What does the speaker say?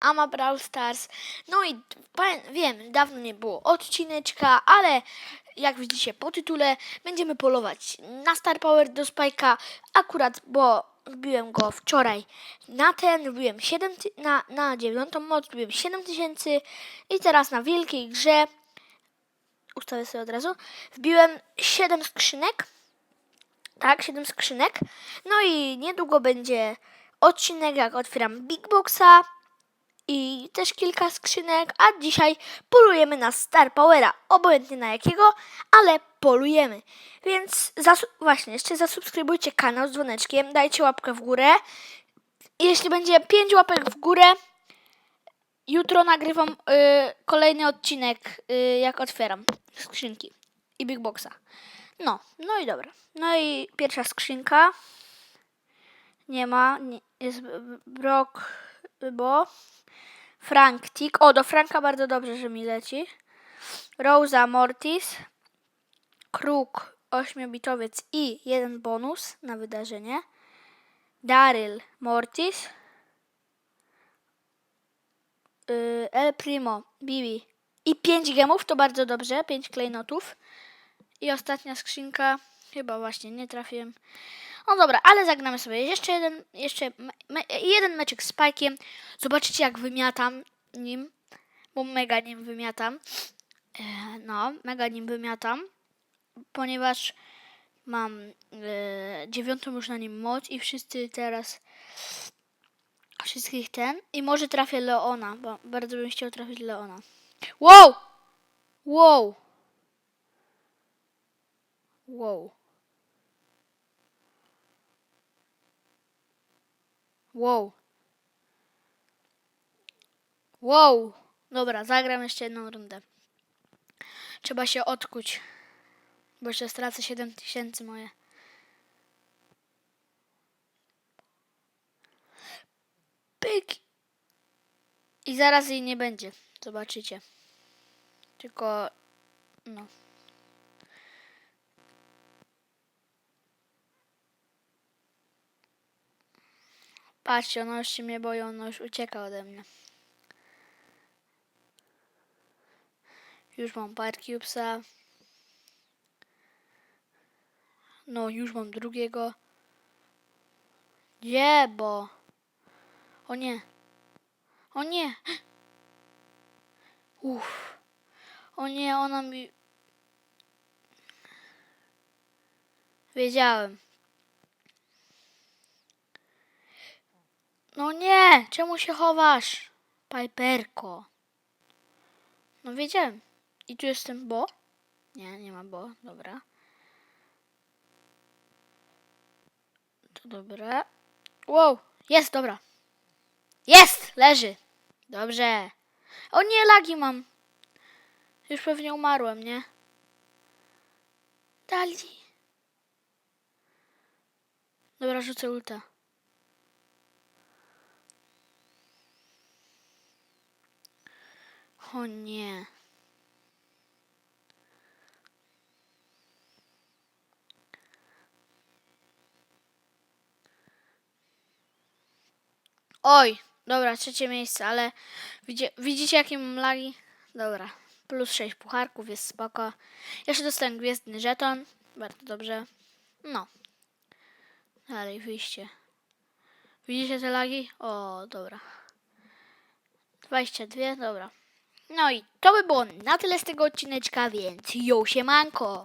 Ama Brawl Stars. No i wiem, dawno nie było odcineczka, ale jak widzicie po tytule, będziemy polować na Star Power do Spike'a. Akurat, bo wbiłem go wczoraj na ten, wbiłem 7 ty- na, na dziewiątą moc, wbiłem 7000 i teraz na wielkiej grze, ustawię sobie od razu, wbiłem 7 skrzynek. Tak, 7 skrzynek. No i niedługo będzie odcinek, jak otwieram Big Boxa i też kilka skrzynek, a dzisiaj polujemy na Star Powera, obojętnie na jakiego, ale polujemy. Więc właśnie, jeszcze zasubskrybujcie kanał z dzwoneczkiem, dajcie łapkę w górę. Jeśli będzie 5 łapek w górę, jutro nagrywam y, kolejny odcinek, y, jak otwieram skrzynki i Big Boxa. No, no i dobra. No i pierwsza skrzynka. Nie ma, nie, jest b- b- Brock, bo Frank Tick. O, do Franka bardzo dobrze, że mi leci. Rosa Mortis. Kruk, ośmiobitowiec i jeden bonus na wydarzenie. Daryl Mortis. Yy, El Primo, Bibi. I 5 gemów, to bardzo dobrze. 5 klejnotów. I ostatnia skrzynka. Chyba właśnie nie trafiłem. No dobra, ale zagramy sobie jeszcze jeden, jeszcze me, jeden meczek z Spike'iem. Zobaczycie jak wymiatam nim, bo mega nim wymiatam. E, No, mega nim wymiatam, ponieważ mam e, dziewiątą już na nim moc i wszyscy teraz wszystkich ten i może trafię Leona, bo bardzo bym chciał trafić Leona. Wow! Wow! Wow. Wow. Wow. Dobra, zagram jeszcze jedną rundę. Trzeba się odkuć. Bo jeszcze stracę 7000 moje. Pyk. I zaraz jej nie będzie. Zobaczycie. Tylko... No. Patrzcie, ona już się mnie boi, ona już ucieka ode mnie. Już mam Cubesa. No, już mam drugiego. Gdzie, bo... O nie. O nie. Uff. O nie, ona mi... Wiedziałem. No nie! Czemu się chowasz? Piperko. No wiedziałem. I tu jestem Bo? Nie, nie ma Bo. Dobra. To dobra. Wow! Jest, dobra. Jest! Leży. Dobrze. O nie, lagi mam. Już pewnie umarłem, nie? Dali. Dobra, rzucę ulta. O nie. Oj, dobra, trzecie miejsce, ale widzicie, widzicie jakie mam lagi? Dobra, plus 6 pucharków, jest spoko. Jeszcze dostałem gwiezdny żeton, bardzo dobrze. No. Dalej, wyjście. Widzicie te lagi? O, dobra. 22, dobra. No i to by było na tyle z tego odcineczka, więc jo siemanko!